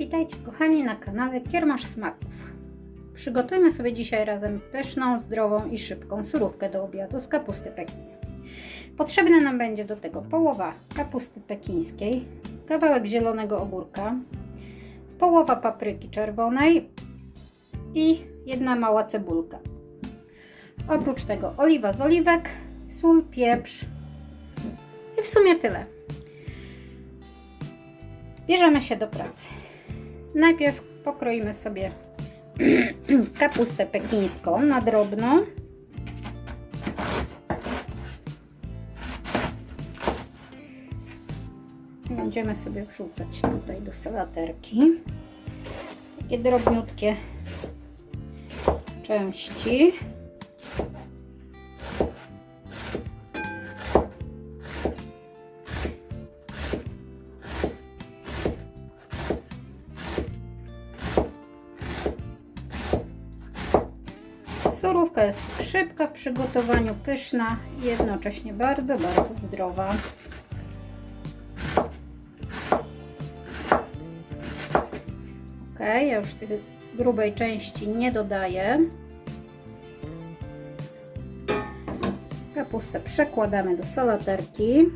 Witajcie kochani na kanale Kiermasz Smaków. Przygotujmy sobie dzisiaj razem pyszną, zdrową i szybką surówkę do obiadu z kapusty pekińskiej. Potrzebne nam będzie do tego połowa kapusty pekińskiej, kawałek zielonego ogórka, połowa papryki czerwonej i jedna mała cebulka. Oprócz tego oliwa z oliwek, sól, pieprz i w sumie tyle. Bierzemy się do pracy. Najpierw pokroimy sobie kapustę pekińską na drobno. Będziemy sobie wrzucać tutaj do salaterki takie drobniutkie części. Surówka jest szybka w przygotowaniu, pyszna i jednocześnie bardzo, bardzo zdrowa. Ok, ja już tej grubej części nie dodaję. Kapustę przekładamy do salaterki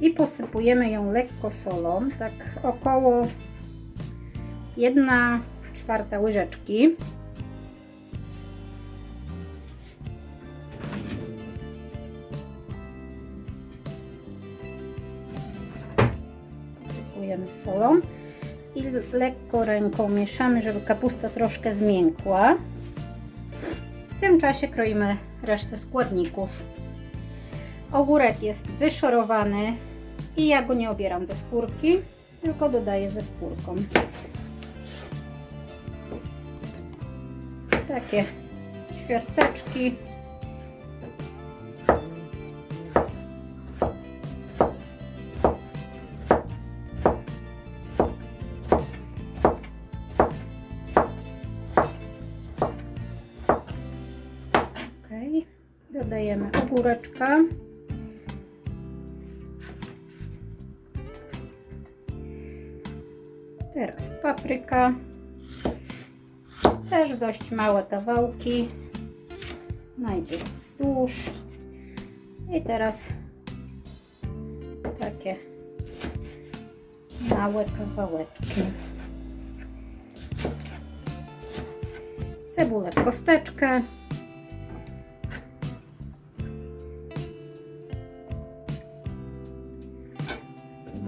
i posypujemy ją lekko solą, tak około 1 czwarta łyżeczki. Posypujemy solą i lekko ręką mieszamy, żeby kapusta troszkę zmiękła. W tym czasie kroimy resztę składników. Ogórek jest wyszorowany i ja go nie obieram ze skórki, tylko dodaję ze skórką. Takie ćwiarteczki. Dodajemy ogóreczka. Teraz papryka. Też dość małe kawałki. Najpierw wzdłuż. I teraz takie małe kawałeczki. Cebulę w kosteczkę.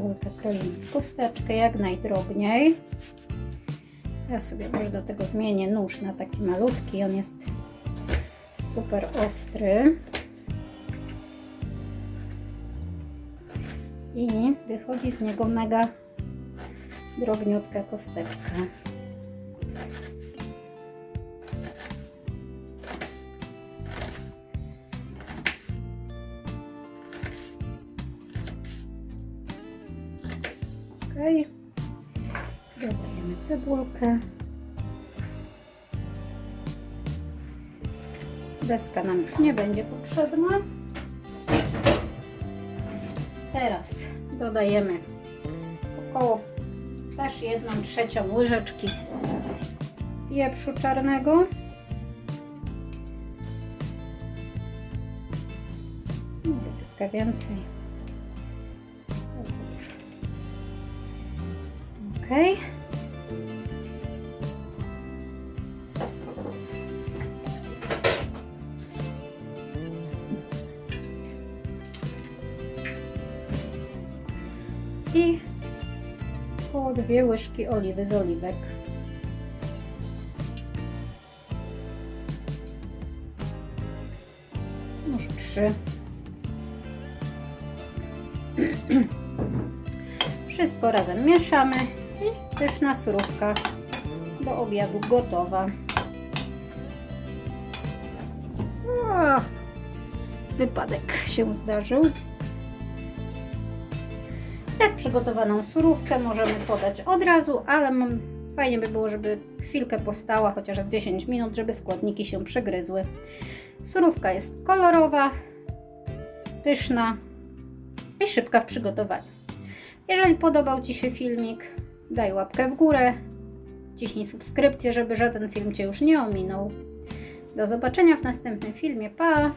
Cebulkę kroimy w kosteczkę jak najdrobniej. Ja sobie może do tego zmienię nóż na taki malutki. On jest super ostry. I wychodzi z niego mega drobniutka kosteczka. Ok. Dodajemy cebulkę. Deska nam już nie będzie potrzebna. Teraz dodajemy około też jedną trzecią łyżeczki pieprzu czarnego. Troszkę więcej. Ok. I około dwie łyżki oliwy z oliwek. Może trzy. Wszystko razem mieszamy i pyszna surówka do obiadu gotowa. O, wypadek się zdarzył. Tak przygotowaną surówkę możemy podać od razu, ale mam, fajnie by było, żeby chwilkę postała, chociaż z 10 minut, żeby składniki się przegryzły. Surówka jest kolorowa, pyszna i szybka w przygotowaniu. Jeżeli podobał Ci się filmik, daj łapkę w górę, wciśnij subskrypcję, żeby żaden film Cię już nie ominął. Do zobaczenia w następnym filmie. Pa!